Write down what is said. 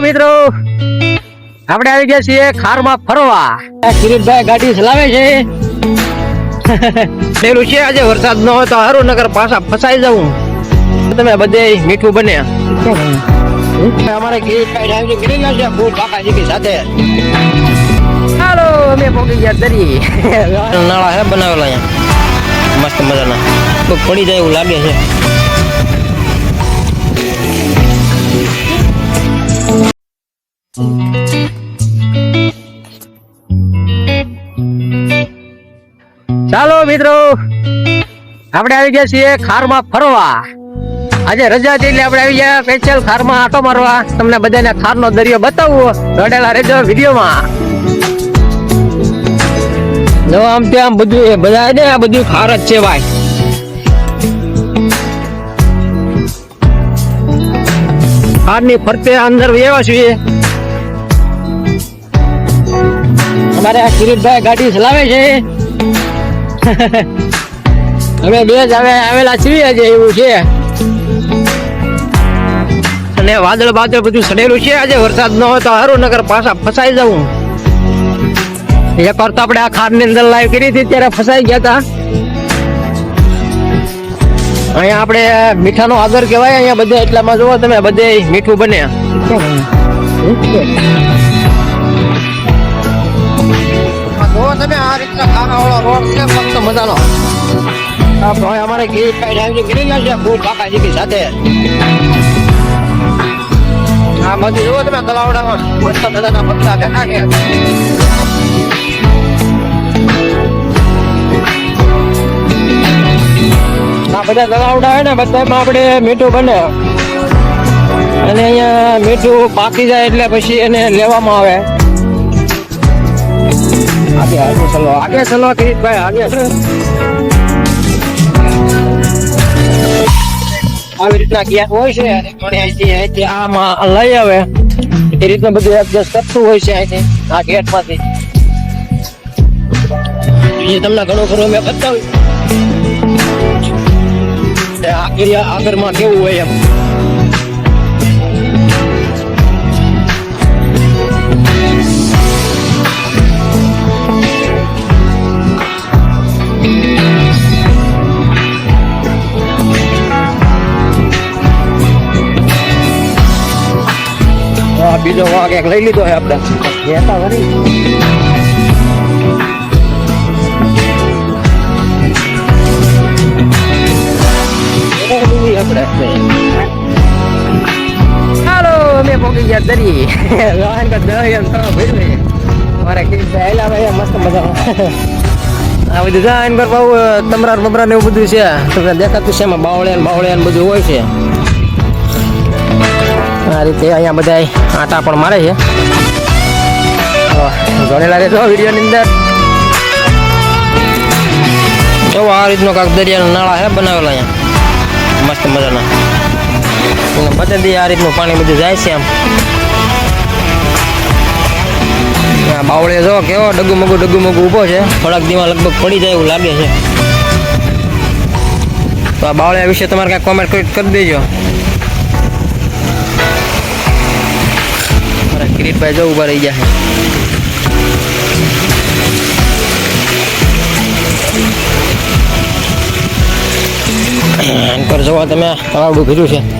મિત્રો. આપણે આવી ગયા છીએ ખારમાં ફરવા. કિરીટભાઈ ગાડી ચલાવે છે. પેલું છે આજે વરસાદ ન હોય તો હારું નગર પાછા ફસાઈ જવું તમે બધે મીઠું બન્યા અમારે સાથે. હાલો, અમે પહોંચી ગયા દરી નાળા હે બનાવેલા અહીંયા. મસ્ત મજાના. પડી જાય એવું લાગે છે. ચાલો મિત્રો, આપણે આવી ગયા છીએ ખારમાં ફરવા. આજે રજા છે એટલે આપણે આવી ગયા સ્પેશિયલ ખારમાં આટો મારવા. તમને બધાને ખારનો દરિયો બતાવવો રડેલા રેજો વિડીયોમાં. આમ ત્યાં બધું એ બધા ને આ બધું ખાર જ છે ભાઈ ખારની ફરતે અંદર વ્યવા છીએ અમારે આ કિરીટભાઈ ગાડી ચલાવે છે. અમે બે જ હવે આવેલા છીએ આજે, એવું છે. અને વાદળ બાદળ બધું સડેલું છે આજે, વરસાદ ન હોય તો હારું નગર પાછા ફસાઈ જવું એક વાર તો આપણે આ ખારની અંદર લાઈવ કરી હતી, ત્યારે ફસાઈ ગયા હતા. અહીંયા આપણે મીઠાનો આદર કહેવાય, અહીંયા બધે એટલામાં જોવો તમે, બધે મીઠું બને. જુઓ તમે આ રીતના ખાનાવાળો રોડ છે મસ્ત મજાનો? આ ભાઈ અમારે ગીત ડ્રાઈવર ગીરી ગયા છે ફૂલ કાકાજી સાથે. આ બધું જુઓ તમે, તલાવડામાં મસ્ત મજાના પત્તા ભેગા છે આ બધા તલાવડા હોય ને, બધામાં આપણે મીઠું બને. અને અહીંયા મીઠું પાકી જાય એટલે પછી એને લેવામાં આવે. આગે ચલો કિરીટભાઈ આગે આવી રીતના ગેસ હોય છે અહીંથી અહીંથી આમાં લઈ આવે. એ રીતના બધું એડજસ્ટ કરતું હોય છે અહીંથી, આ ગેટમાંથી. એ તમને ઘણું ખરું મેં બતાવ્યું. આગળ આગળમાં કેવું હોય એમ. બીજો વાઘ એક લઈ લીધો છે આપણે કહેતા વળી આપણે હાલો અમે પહોંચી ગયા દરી વાહન કા દરી એમ તો ભરી મારે કે પહેલા ભાઈ મસ્ત મજા આ બધું જાન પર બહુ તમરાર બમરા ને એવું બધું છે તમને દેખાતું છે એમાં બાવળે ને બાવળે ને બધું હોય છે આ રીતે અહીંયા બધા આટા પણ મારે છે. જોડેલા રહેજો વિડીયોની અંદર. જો આ રીતનો કાંક દરિયાના નાળા છે બનાવેલા અહીંયા. મસ્ત મજાના. અને બધે આ રીતનું પાણી બધું જાય છે આમ. બાવળે જો કેવો ડગુ મગુ ડગુ મગુ ઊભો છે. થોડાક દીમાં લગભગ પડી જાય એવું લાગે છે. તો આ બાવળિયા વિશે તમારે કાંઈ કોમેન્ટ કરી દેજો. જો ઊભા રહી ગયા છે. પર જોવા તમે તળાવડું કર્યું છે.